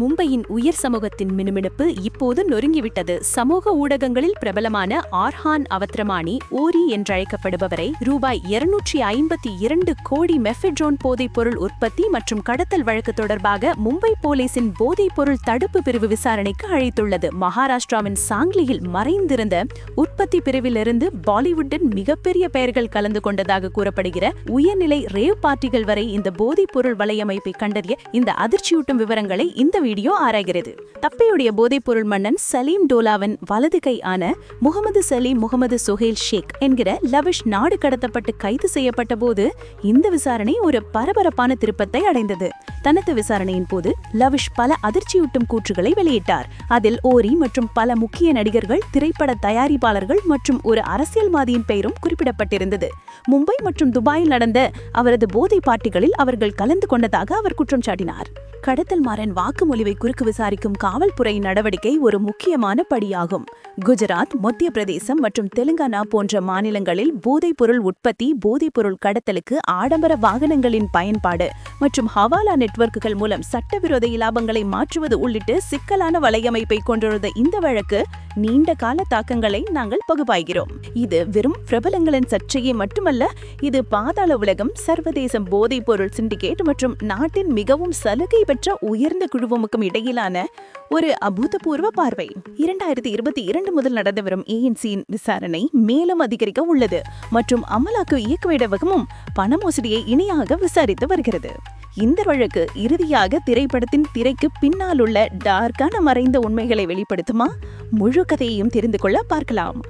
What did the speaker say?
மும்பையின் உயர் சமூகத்தின் மினுமினுப்பு இப்போது நொறுங்கிவிட்டது. சமூக ஊடகங்களில் பிரபலமான ஆர்ஹான் அவத்ரமானி ஓரி என்றழைக்கப்படுபவரை ரூபாய் இருநூற்றி ஐம்பத்தி இரண்டு கோடி மெஃபெட்ரோன் போதைப் பொருள் உற்பத்தி மற்றும் கடத்தல் வழக்கு தொடர்பாக மும்பை போலீசின் போதைப் பொருள் தடுப்பு பிரிவு விசாரணைக்கு அழைத்துள்ளது. மகாராஷ்டிராவின் சாங்லியில் மறைந்திருந்த உற்பத்தி பிரிவிலிருந்து பாலிவுட்டின் மிகப்பெரிய பெயர்கள் கலந்து கொண்டதாக கூறப்படுகிற உயர்நிலை ரேவ் பார்ட்டிகள் வரை இந்த போதைப் பொருள் வலையமைப்பை கண்டறிய இந்த அதிர்ச்சியூட்டும் விவரங்களை இந்த வீடியோ ஆராய்கிறது. தப்பியுடைய போதைப்பொருள் மன்னன் சலீம் டோலாவின் வலது கை ஆன முகமது சலீம் முகமது சுஹேல் ஷேக் என்கிற லவிஷ் நாடு கடத்தப்பட்டு கைது செய்யப்பட்ட போது இந்த விசாரணை ஒரு பரபரப்பான திருப்பத்தை அடைந்தது. தனது விசாரணையின் போது லவிஷ் பல அதிர்ச்சியூட்டும் கூற்றுகளை வெளியிட்டார். அதில் ஓரி மற்றும் பல முக்கிய நடிகர்கள் திரைப்பட தயாரிப்பாளர்கள் மற்றும் ஒரு அரசியல்வாதியின் பெயரும் குறிப்பிடப்பட்டிருந்தது. மும்பை மற்றும் துபாயில் நடந்த அவரது போதை பார்ட்டிகளில் அவர்கள் கலந்து கொண்டதாக அவர் குற்றம் சாட்டினார். கடத்தல் மாறன் வாக்குமொழிவை குறுக்கு விசாரிக்கும் காவல்துறை நடவடிக்கை ஒரு முக்கியமான படியாகும். குஜராத் மத்திய பிரதேசம் மற்றும் தெலுங்கானா போன்ற மாநிலங்களில் போதைப்பொருள் உற்பத்தி போதைப்பொருள் கடத்தலுக்கு ஆடம்பர வாகனங்களின் பயன்பாடு மற்றும் ஹவாலா நெட்வொர்க்குகள் மூலம் சட்டவிரோத இலாபங்களை மாற்றுவது உள்ளிட்ட சிக்கலான வலையமைப்பை கொண்டுள்ள இந்த வழக்கு. நீண்ட கால தாக்கங்களை நாங்கள் பகுப்பாய்கிறோம். இது வெறும் பிரபலங்களின் சர்ச்சையை மட்டுமல்ல இது பாதாள உலகம் சர்வதேச போதைப்பொருள் சிண்டிகேட் மற்றும் நாட்டின் மிகவும் சலுகை பெற்ற உயர்ந்த குழுவமுக்கும் இடையிலான ஒரு அபூதபூர்வ பார்வை. இரண்டாயிரத்தி இருபத்தி இரண்டு முதல் நடந்து வரும் ஏஎன்சியின் விசாரணை மேலும் அதிகரிக்க உள்ளது மற்றும் அமலாக்க இயக்குமிடவகமும் பண மோசடியை இணையாக விசாரித்து வருகிறது. இந்த வழக்கு இறுதியாக திரைப்படத்தின் திரைக்கு பின்னால் உள்ள டார்க்கான மறைந்த உண்மைகளை வெளிப்படுத்துமா? முழு கதையையும் தெரிந்து கொள்ள பார்க்கலாம்.